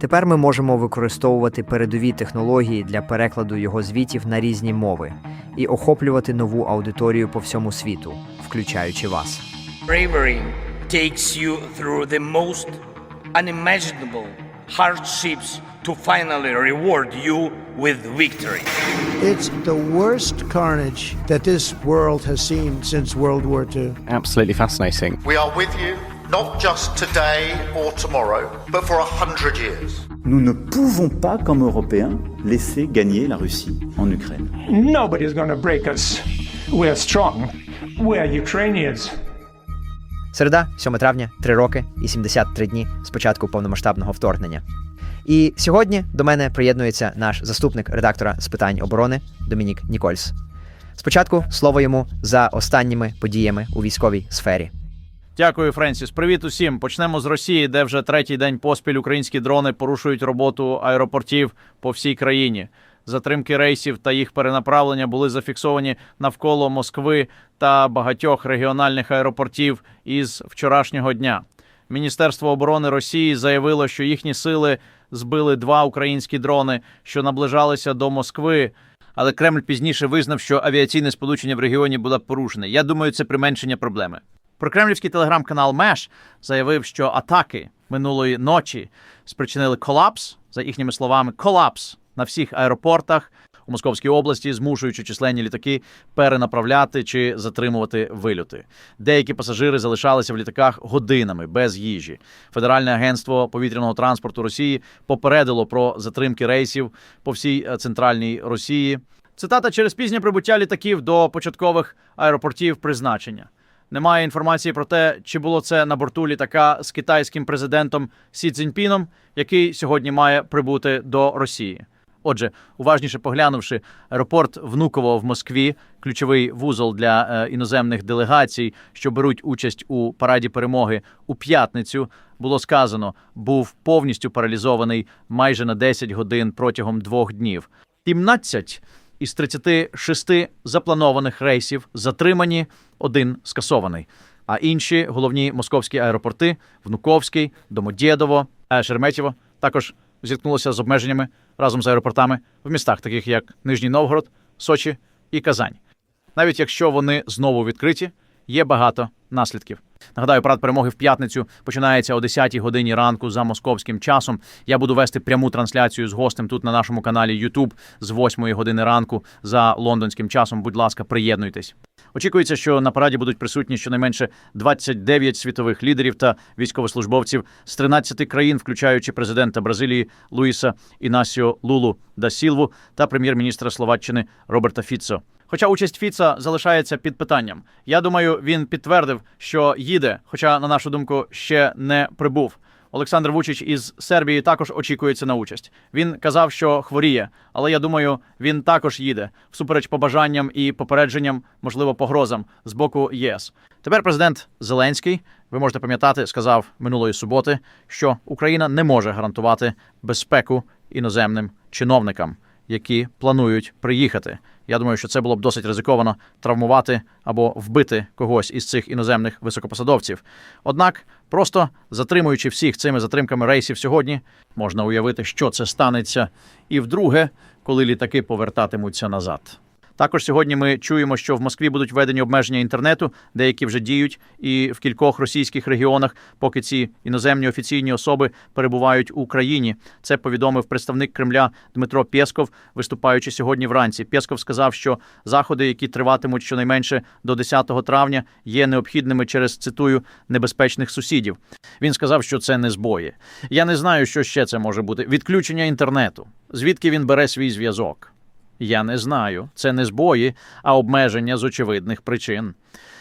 Тепер ми можемо використовувати передові технології для перекладу його звітів на різні мови і охоплювати нову аудиторію по всьому світу, включаючи вас. Bravery takes you through the most unimaginable hardships to finally reward you with victory. It's the worst carnage that this world has seen since World War II. Absolutely fascinating. We are with you, not just today or tomorrow, but for a hundred years. Nous ne pouvons pas, comme Européens, laisser gagner la Russie en Ukraine. Nobody's going to break us. We're strong. We're Ukrainians. Середа, 7 травня, 3 роки і 73 дні з початку повномасштабного вторгнення. І сьогодні до мене приєднується наш заступник редактора з питань оборони Домінік Нікольс. Спочатку слово йому за останніми подіями у військовій сфері. Дякую, Френсіс. Привіт усім. Почнемо з Росії, де вже третій день поспіль українські дрони порушують роботу аеропортів по всій країні. Затримки рейсів та їх перенаправлення були зафіксовані навколо Москви та багатьох регіональних аеропортів із вчорашнього дня. Міністерство оборони Росії заявило, що їхні сили збили два українські дрони, що наближалися до Москви. Але Кремль пізніше визнав, що авіаційне сполучення в регіоні було порушене. Я думаю, це применшення проблеми. Прокремлівський телеграм-канал Меш заявив, що атаки минулої ночі спричинили колапс, за їхніми словами, колапс на всіх аеропортах у Московській області, змушуючи численні літаки перенаправляти чи затримувати вильоти. Деякі пасажири залишалися в літаках годинами без їжі. Федеральне агентство повітряного транспорту Росії попередило про затримки рейсів по всій е, центральній Росії. Цитата через пізнє прибуття літаків до початкових аеропортів призначення. Немає інформації про те, чи було це на борту літака з китайським президентом Сі Цзіньпіном, який сьогодні має прибути до Росії. Отже, уважніше поглянувши, аеропорт Внуково в Москві, ключовий вузол для е, іноземних делегацій, що беруть участь у параді перемоги у п'ятницю, було сказано, був повністю паралізований майже на 10 годин протягом двох днів. 17 із 36 запланованих рейсів затримані, один скасований. А інші головні московські аеропорти Внуковський, Домодєдово, Шереметьєво також зіткнулися з обмеженнями разом з аеропортами в містах, таких як Нижній Новгород, Сочі і Казань. Навіть якщо вони знову відкриті, є багато наслідків. Нагадаю, парад перемоги в п'ятницю починається о 10-й годині ранку за московським часом. Я буду вести пряму трансляцію з гостем тут на нашому каналі YouTube з 8-ї години ранку за лондонським часом. Будь ласка, приєднуйтесь. Очікується, що на параді будуть присутні щонайменше 29 світових лідерів та військовослужбовців з 13 країн, включаючи президента Бразилії Луїса Інасіо Лулу да Сілву та прем'єр-міністра Словаччини Роберта Фіцо. Хоча участь Фіца залишається під питанням. Я думаю, він підтвердив, що їде, хоча, на нашу думку, ще не прибув. Олександр Вучич із Сербії також очікується на участь. Він казав, що хворіє, але я думаю, він також їде всупереч побажанням і попередженням, можливо, погрозам з боку ЄС. Тепер президент Зеленський, ви можете пам'ятати, сказав минулої суботи, що Україна не може гарантувати безпеку іноземним чиновникам, які планують приїхати. Я думаю, що це було б досить ризиковано травмувати або вбити когось із цих іноземних високопосадовців. Однак, просто затримуючи всіх цими затримками рейсів сьогодні, можна уявити, що це станеться і вдруге, коли літаки повертатимуться назад. Також сьогодні ми чуємо, що в Москві будуть введені обмеження інтернету, деякі вже діють, і в кількох російських регіонах, поки ці іноземні офіційні особи перебувають у країні. Це повідомив представник Кремля Дмитро Пєсков, виступаючи сьогодні вранці. Пєсков сказав, що заходи, які триватимуть щонайменше до 10 травня, є необхідними через цитую небезпечних сусідів. Він сказав, що це не збої. Я не знаю, що ще це може бути. Відключення інтернету. Звідки він бере свій зв'язок? Я не знаю. Це не збої, а обмеження з очевидних причин.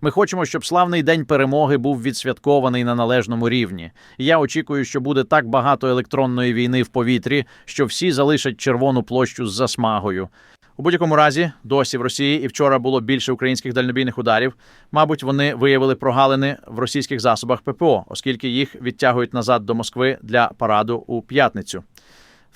Ми хочемо, щоб славний день перемоги був відсвяткований на належному рівні. Я очікую, що буде так багато електронної війни в повітрі, що всі залишать червону площу з засмагою. У будь-якому разі, досі в Росії і вчора було більше українських дальнобійних ударів. Мабуть, вони виявили прогалини в російських засобах ППО, оскільки їх відтягують назад до Москви для параду у п'ятницю.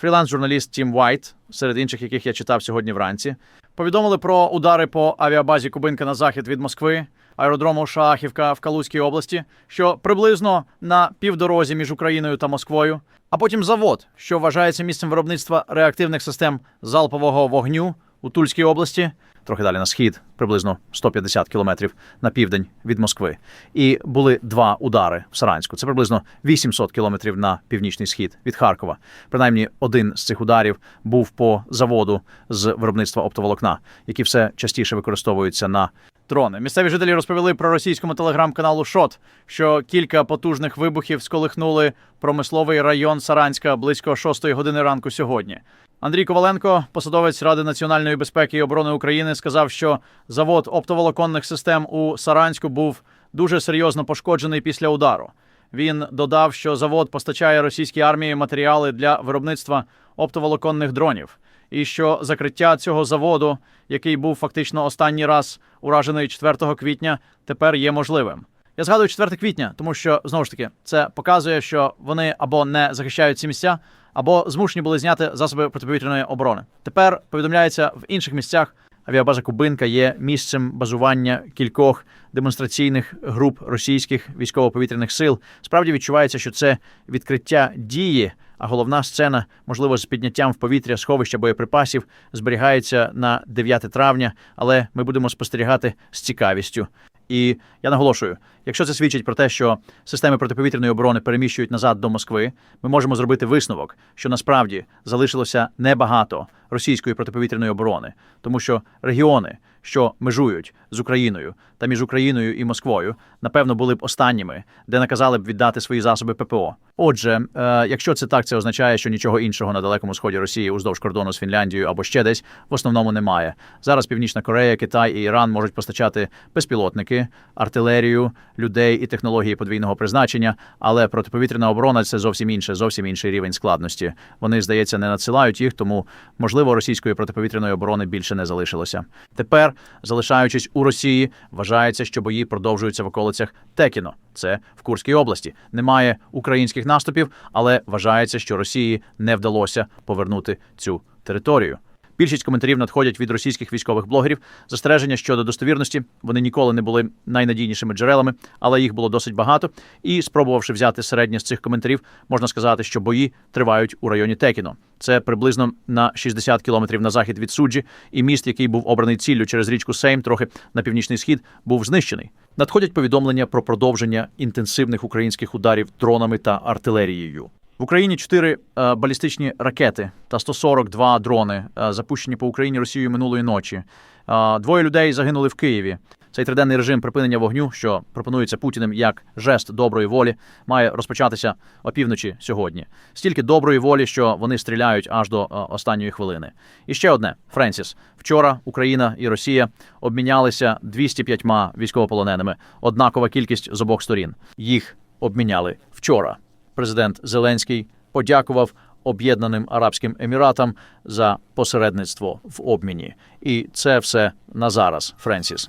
Фріланс-журналіст Тім Вайт, серед інших, яких я читав сьогодні вранці, повідомили про удари по авіабазі Кубинка на захід від Москви, аеродрому Шахівка в Калузькій області, що приблизно на півдорозі між Україною та Москвою, а потім завод, що вважається місцем виробництва реактивних систем залпового вогню у Тульській області, трохи далі на схід, приблизно 150 кілометрів на південь від Москви. І були два удари в Саранську. Це приблизно 800 кілометрів на північний схід від Харкова. Принаймні, один з цих ударів був по заводу з виробництва оптоволокна, які все частіше використовуються на дрони. Місцеві жителі розповіли про російському телеграм-каналу Шот, що кілька потужних вибухів сколихнули промисловий район Саранська близько 6 години ранку сьогодні. Андрій Коваленко, посадовець Ради національної безпеки і оборони України, сказав, що завод оптоволоконних систем у Саранську був дуже серйозно пошкоджений після удару. Він додав, що завод постачає російській армії матеріали для виробництва оптоволоконних дронів, і що закриття цього заводу, який був фактично останній раз уражений 4 квітня, тепер є можливим. Я згадую 4 квітня, тому що знову ж таки це показує, що вони або не захищають ці місця, або змушені були зняти засоби протиповітряної оборони. Тепер повідомляється в інших місцях. Авіабаза Кубинка є місцем базування кількох демонстраційних груп російських військово-повітряних сил. Справді відчувається, що це відкриття дії, а головна сцена, можливо, з підняттям в повітря сховища боєприпасів, зберігається на 9 травня, але ми будемо спостерігати з цікавістю. І я наголошую, якщо це свідчить про те, що системи протиповітряної оборони переміщують назад до Москви, ми можемо зробити висновок, що насправді залишилося небагато російської протиповітряної оборони, тому що регіони, що межують з Україною та між Україною і Москвою, напевно, були б останніми, де наказали б віддати свої засоби ППО. Отже, е, якщо це так, це означає, що нічого іншого на далекому сході Росії уздовж кордону з Фінляндією або ще десь в основному немає. Зараз Північна Корея, Китай і Іран можуть постачати безпілотники, артилерію, людей і технології подвійного призначення, але протиповітряна оборона це зовсім інше, зовсім інший рівень складності. Вони, здається, не надсилають їх, тому можливо російської протиповітряної оборони більше не залишилося. Тепер, залишаючись у Росії, вважається, що бої продовжуються в околицях Текіно. Це в Курській області. Немає українських наступів, але вважається, що Росії не вдалося повернути цю територію. Більшість коментарів надходять від російських військових блогерів. Застереження щодо достовірності вони ніколи не були найнадійнішими джерелами, але їх було досить багато. І спробувавши взяти середнє з цих коментарів, можна сказати, що бої тривають у районі Текіно. Це приблизно на 60 кілометрів на захід від Суджі, і міст, який був обраний ціллю через річку Сейм, трохи на північний схід, був знищений. Надходять повідомлення про продовження інтенсивних українських ударів дронами та артилерією. В Україні чотири е, балістичні ракети та 142 дрони е, запущені по Україні Росією минулої ночі. Е, двоє людей загинули в Києві. Цей триденний режим припинення вогню, що пропонується Путіним як жест доброї волі, має розпочатися опівночі сьогодні. Стільки доброї волі, що вони стріляють аж до е, останньої хвилини. І ще одне, Френсіс. Вчора Україна і Росія обмінялися 205 військовополоненими. Однакова кількість з обох сторін. Їх обміняли вчора. Президент Зеленський подякував Об'єднаним Арабським Еміратам за посередництво в обміні. І це все на зараз, Френсіс.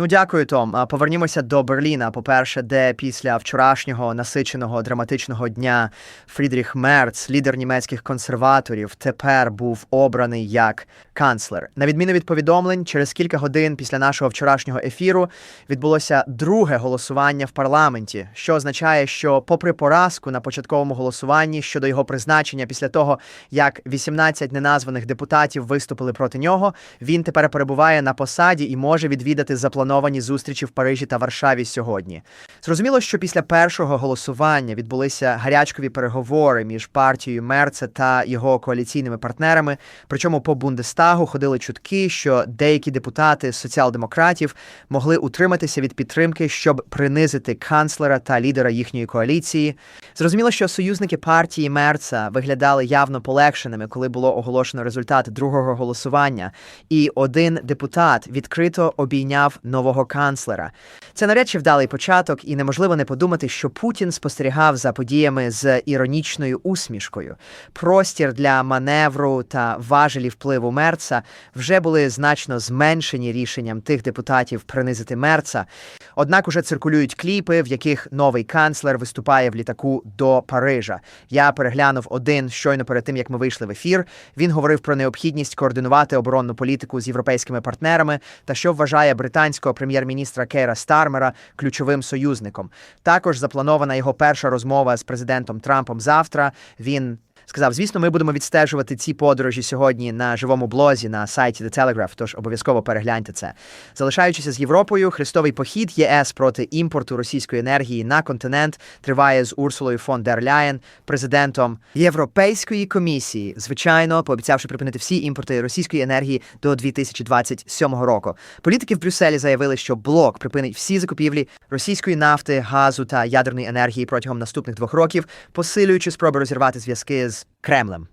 Ну, дякую, Том. Повернімося до Берліна. По-перше, де після вчорашнього насиченого драматичного дня Фрідріх Мерц, лідер німецьких консерваторів, тепер був обраний як канцлер. На відміну від повідомлень, через кілька годин після нашого вчорашнього ефіру відбулося друге голосування в парламенті, що означає, що, попри поразку на початковому голосуванні щодо його призначення, після того як 18 неназваних депутатів виступили проти нього, він тепер перебуває на посаді і може відвідати заплановані зустрічі в Парижі та Варшаві сьогодні. Зрозуміло, що після першого голосування відбулися гарячкові переговори між партією Мерца та його коаліційними партнерами. Причому по Бундестагу ходили чутки, що деякі депутати соціал-демократів могли утриматися від підтримки, щоб принизити канцлера та лідера їхньої коаліції. Зрозуміло, що союзники партії Мерца виглядали явно полегшеними, коли було оголошено результат другого голосування, і один депутат відкрито обійняв нового канцлера. Це навряд чи вдалий початок, і неможливо не подумати, що Путін спостерігав за подіями з іронічною усмішкою. Простір для маневру та важелі впливу Мерца вже були значно зменшені рішенням тих депутатів принизити Мерца. Однак уже циркулюють кліпи, в яких новий канцлер виступає в літаку до Парижа. Я переглянув один щойно перед тим, як ми вийшли в ефір. Він говорив про необхідність координувати оборонну політику з європейськими партнерами та що вважає британського прем'єр-міністра Кейра Стармера ключовим союзником. Також запланована його перша розмова з президентом Трампом завтра. Він сказав: звісно, ми будемо відстежувати ці подорожі сьогодні на живому блозі на сайті The Telegraph, тож обов'язково перегляньте це. Залишаючись з Європою, хрестовий похід ЄС проти імпорту російської енергії на континент триває з Урсулою фон дер Ляєн, президентом Європейської комісії, звичайно, пообіцявши припинити всі імпорти російської енергії до 2027 року. Політики в Брюсселі заявили, що блок припинить всі закупівлі російської нафти, газу та ядерної енергії протягом наступних двох років, посилюючи спроби розірвати зв'язки Кремлем.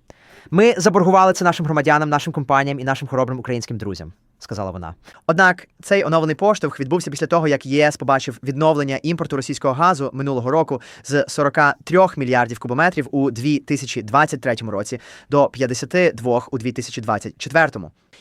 Ми заборгували це нашим громадянам, нашим компаніям і нашим хоробрим українським друзям. Сказала вона. Однак цей оновлений поштовх відбувся після того, як єС побачив відновлення імпорту російського газу минулого року з 43 мільярдів кубометрів у 2023 році до 52 у 2024.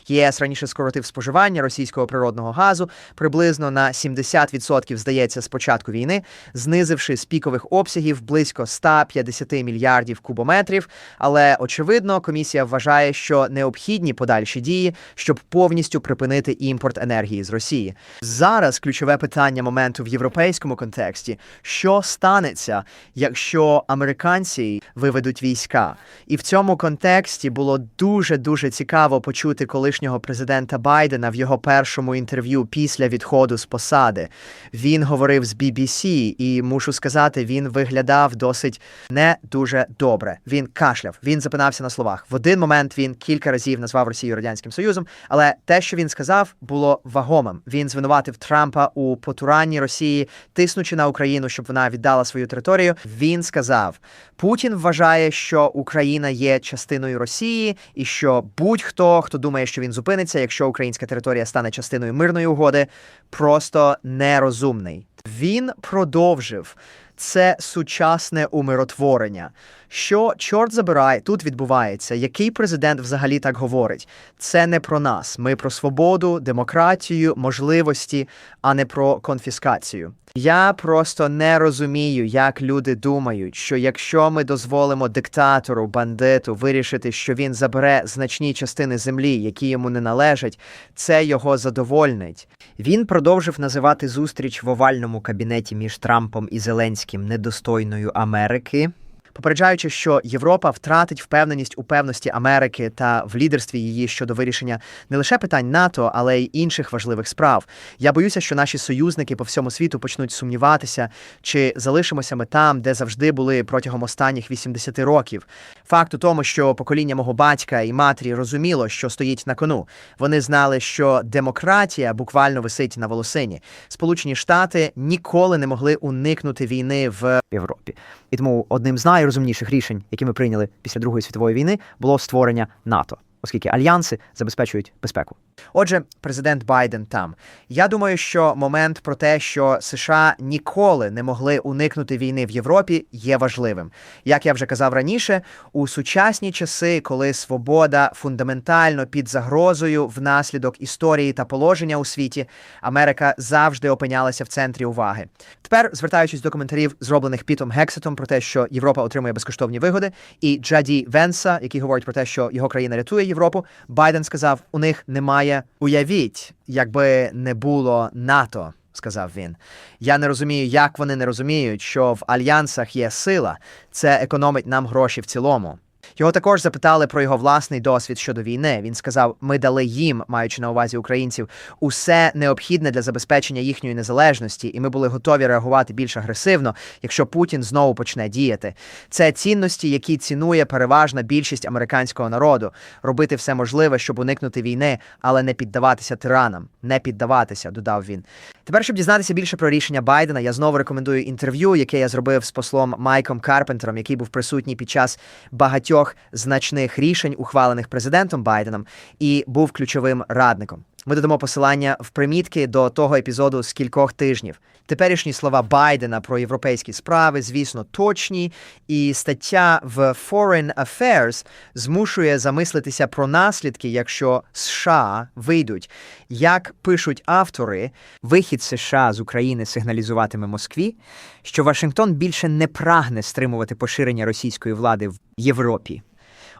ЄС раніше скоротив споживання російського природного газу приблизно на 70%, здається, з початку війни, знизивши з пікових обсягів близько 150 мільярдів кубометрів. Але очевидно, комісія вважає, що необхідні подальші дії, щоб повністю припинити імпорт енергії з Росії. Зараз ключове питання моменту в європейському контексті: що станеться, якщо американці виведуть війська? І в цьому контексті було дуже дуже цікаво почути колишнього президента Байдена в його першому інтерв'ю після відходу з посади. Він говорив з BBC, і мушу сказати, він виглядав досить не дуже добре. Він кашляв, він запинався на словах. В один момент він кілька разів назвав Росію радянським союзом, але те, що він сказав, було вагомим. Він звинуватив Трампа у потуранні Росії, тиснучи на Україну, щоб вона віддала свою територію. Він сказав: Путін вважає, що Україна є частиною Росії, і що будь-хто, хто думає, що він зупиниться, якщо українська територія стане частиною мирної угоди, просто нерозумний. Він продовжив. Це сучасне умиротворення. Що, чорт забирай, тут відбувається? Який президент взагалі так говорить? Це не про нас. Ми про свободу, демократію, можливості, а не про конфіскацію. Я просто не розумію, як люди думають, що якщо ми дозволимо диктатору, бандиту вирішити, що він забере значні частини землі, які йому не належать, це його задовольнить. Він продовжив називати зустріч в овальному кабінеті між Трампом і Зеленським недостойною Америки. Попереджаючи, що Європа втратить впевненість у певності Америки та в лідерстві її щодо вирішення не лише питань НАТО, але й інших важливих справ. Я боюся, що наші союзники по всьому світу почнуть сумніватися, чи залишимося ми там, де завжди були протягом останніх 80 років. Факт у тому, що покоління мого батька і матері розуміло, що стоїть на кону. Вони знали, що демократія буквально висить на волосині. Сполучені Штати ніколи не могли уникнути війни в Європі. І тому одним з найрозумніших рішень, які ми прийняли після Другої світової війни, було створення НАТО, оскільки альянси забезпечують безпеку. Отже, президент Байден там. Я думаю, що момент про те, що США ніколи не могли уникнути війни в Європі, є важливим. Як я вже казав раніше, у сучасні часи, коли свобода фундаментально під загрозою внаслідок історії та положення у світі, Америка завжди опинялася в центрі уваги. Тепер, звертаючись до коментарів, зроблених Пітом Гексетом про те, що Європа отримує безкоштовні вигоди, і Джаді Венса, який говорить про те, що його країна рятує Європу, Байден сказав, у них немає уявіть, якби не було НАТО. Сказав він. Я не розумію, як вони не розуміють, що в альянсах є сила, це економить нам гроші в цілому. Його також запитали про його власний досвід щодо війни. Він сказав: ми дали їм, маючи на увазі українців, усе необхідне для забезпечення їхньої незалежності, і ми були готові реагувати більш агресивно, якщо Путін знову почне діяти. Це цінності, які цінує переважна більшість американського народу, робити все можливе, щоб уникнути війни, але не піддаватися тиранам, не піддаватися, додав він. Тепер, щоб дізнатися більше про рішення Байдена, я знову рекомендую інтерв'ю, яке я зробив з послом Майком Карпентером, який був присутній під час багатьох значних рішень, ухвалених президентом Байденом, і був ключовим радником. Ми додамо посилання в примітки до того епізоду з кількох тижнів. Теперішні слова Байдена про європейські справи, звісно, точні, і стаття в Foreign Affairs змушує замислитися про наслідки, якщо США вийдуть. Як пишуть автори, вихід США з України сигналізуватиме Москві, що Вашингтон більше не прагне стримувати поширення російської влади в Європі.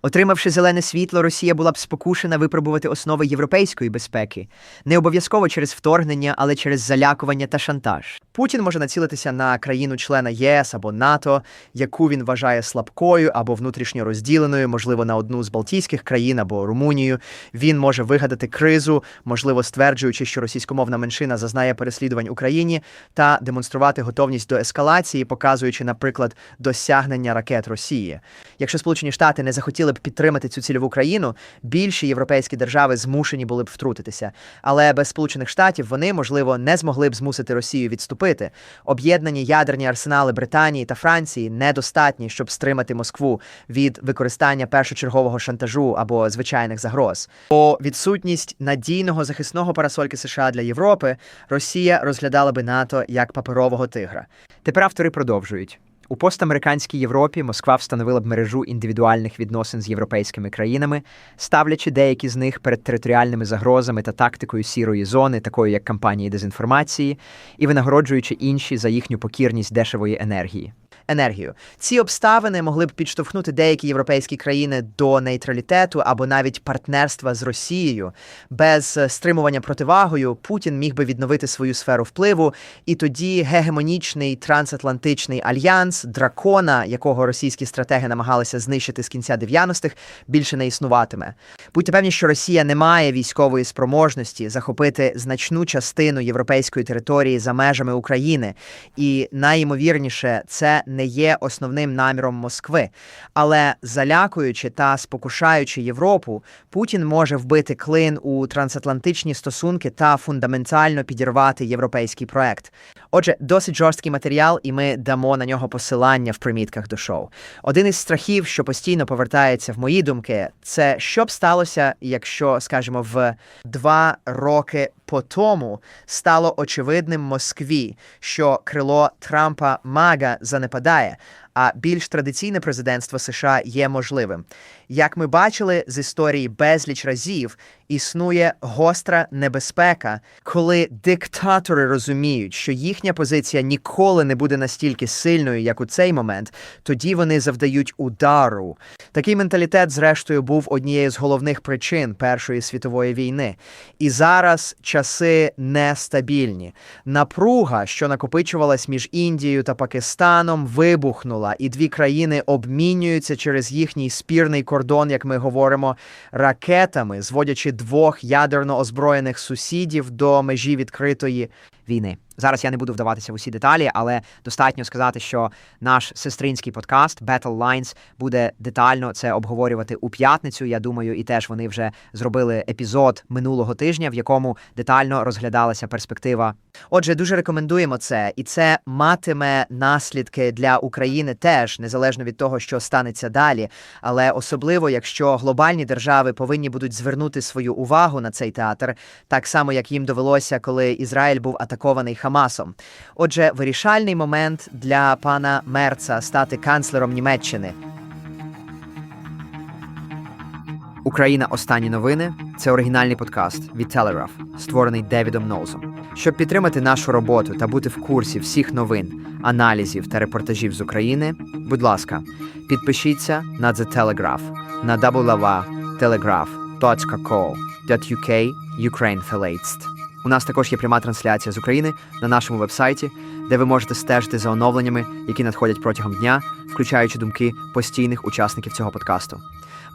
Отримавши зелене світло, Росія була б спокушена випробувати основи європейської безпеки, не обов'язково через вторгнення, але через залякування та шантаж. Путін може націлитися на країну-члена ЄС або НАТО, яку він вважає слабкою або внутрішньо розділеною, можливо, на одну з Балтійських країн або Румунію. Він може вигадати кризу, можливо, стверджуючи, що російськомовна меншина зазнає переслідувань Україні, та демонструвати готовність до ескалації, показуючи, наприклад, досягнення ракет Росії. Якщо Сполучені Штати не захотіли б підтримати цю цільову країну, більші європейські держави змушені були б втрутитися. Але без Сполучених Штатів вони, можливо, не змогли б змусити Росію відступити. Об'єднані ядерні арсенали Британії та Франції недостатні, щоб стримати Москву від використання першочергового шантажу або звичайних загроз. Бо відсутність надійного захисного парасольки США для Європи Росія розглядала би НАТО як паперового тигра. Тепер автори продовжують. У постамериканській Європі Москва встановила б мережу індивідуальних відносин з європейськими країнами, ставлячи деякі з них перед територіальними загрозами та тактикою сірої зони, такою як кампанії дезінформації, і винагороджуючи інші за їхню покірність дешевої енергії. Енергію. Ці обставини могли б підштовхнути деякі європейські країни до нейтралітету або навіть партнерства з Росією. Без е, стримування противагою Путін міг би відновити свою сферу впливу, і тоді гегемонічний трансатлантичний альянс дракона, якого російські стратеги намагалися знищити з кінця 90-х, більше не існуватиме. Будьте певні, що Росія не має військової спроможності захопити значну частину європейської території за межами України, і найімовірніше це не є основним наміром Москви. Але залякуючи та спокушаючи Європу, Путін може вбити клин у трансатлантичні стосунки та фундаментально підірвати європейський проект. Отже, досить жорсткий матеріал, і ми дамо на нього посилання в примітках до шоу. Один із страхів, що постійно повертається в мої думки, це що б сталося, якщо, скажімо, в два роки по тому стало очевидним Москві, що крило Трампа Мага занепадає, а більш традиційне президентство США є можливим. Як ми бачили з історії безліч разів, існує гостра небезпека, коли диктатори розуміють, що їхня позиція ніколи не буде настільки сильною, як у цей момент, тоді вони завдають удару. Такий менталітет, зрештою, був однією з головних причин Першої світової війни. І зараз часи нестабільні. Напруга, що накопичувалась між Індією та Пакистаном, вибухнула, і дві країни обмінюються через їхній спірний кордон, як ми говоримо, ракетами, зводячи двох ядерно озброєних сусідів до межі відкритої війни. Зараз я не буду вдаватися в усі деталі, але достатньо сказати, що наш сестринський подкаст Battle Lines буде детально це обговорювати у п'ятницю. Я думаю, і теж вони вже зробили епізод минулого тижня, в якому детально розглядалася перспектива. Отже, дуже рекомендуємо це, і це матиме наслідки для України теж, незалежно від того, що станеться далі. Але особливо, якщо глобальні держави повинні будуть звернути свою увагу на цей театр, так само як їм довелося, коли Ізраїль був атакований Хамасом. Отже, вирішальний момент для пана Мерца стати канцлером Німеччини. Україна. Останні новини це оригінальний подкаст від Telegraph, створений Девідом Ноузом. Щоб підтримати нашу роботу та бути в курсі всіх новин, аналізів та репортажів з України, будь ласка, підпишіться на The Telegraph на www.telegraph.co.uk Ukraine Verletzt. У нас також є пряма трансляція з України на нашому вебсайті, де ви можете стежити за оновленнями, які надходять протягом дня, включаючи думки постійних учасників цього подкасту.